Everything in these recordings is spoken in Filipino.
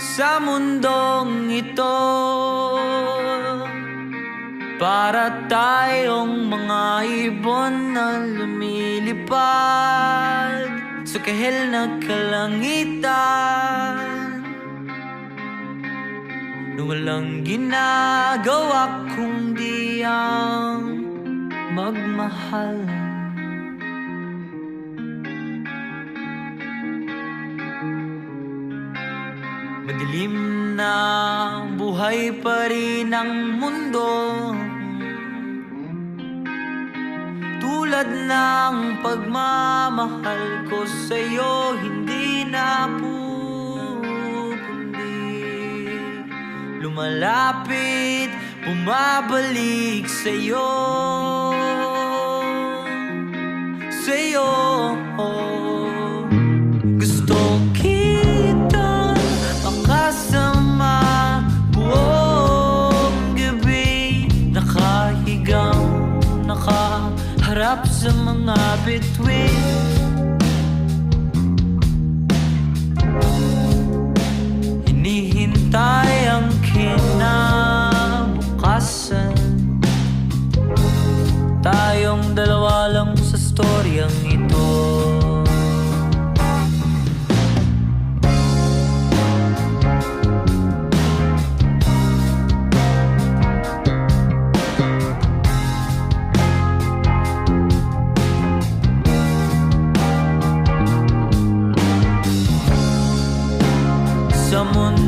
sa mundong ito. Para tayong mga ibon na lumilipad Sa kahil na kalangitan. Na walang ginagawa kundi ang magmahal Madilim na buhay pa rin ang mundo. Tulad ng pagmamahal ko sa'yo Hindi na pupundi. Lumalapit, bumabalik sa'yo. Sa'yo Gusto nakaharap sa mga bituin sa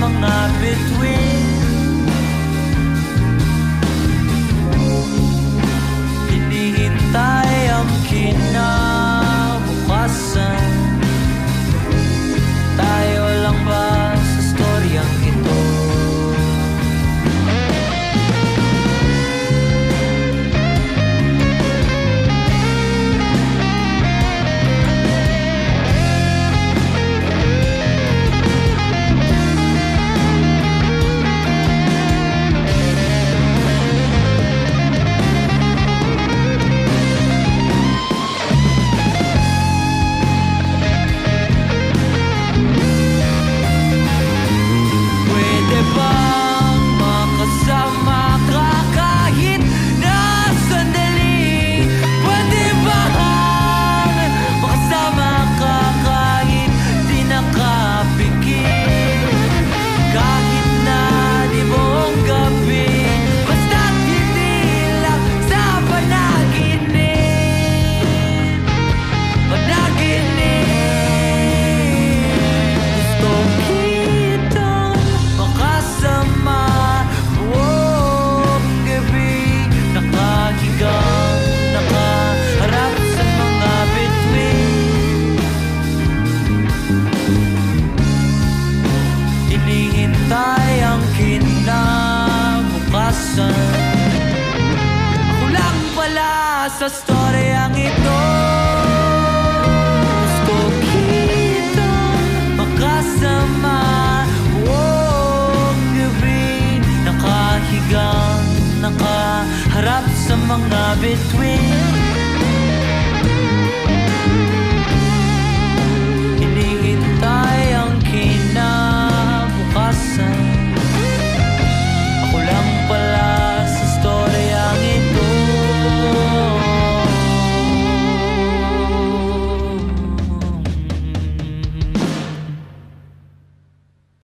mga bituin sa storyang ito. Gusto kita makasama. Buong gabi Nakahigang, nakaharap sa mga bituin